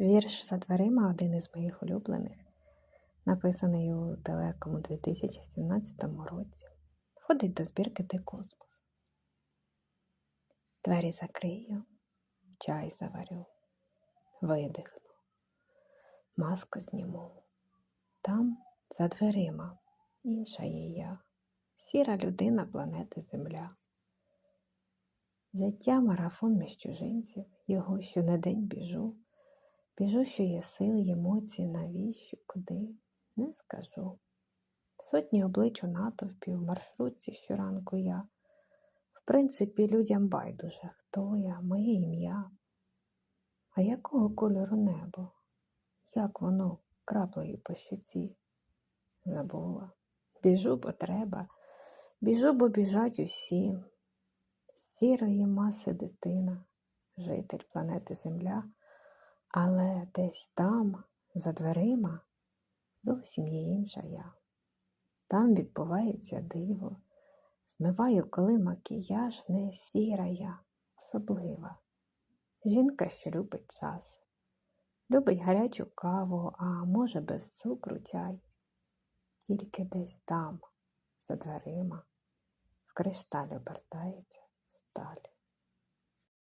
Вірш за дверима один із моїх улюблених, написаний у далекому 2017 році. Входить до збірки Де космос. Двері закрию, чай заварю, видихну, маску зніму. Там, за дверима, інша є я, сіра людина планети Земля. Життя марафон між чужинців, його щонедень біжу. Біжу, що є сили, емоції, навіщо, куди, не скажу. Сотні облич у натовпі, в маршрутці щоранку я. В принципі, людям байдуже, хто я, моє ім'я. А якого кольору небо? Як воно краплею по щоці? Забула. Біжу, бо треба, біжу, бо біжать усі. Сірої маси дитина, житель планети Земля. Але десь там, за дверима, зовсім є інша я. Там відбувається диво, змиваю, коли макіяж не сіра я, особлива. Жінка, що любить час, любить гарячу каву, а може без цукру чай. Тільки десь там, за дверима, в кришталь обертається.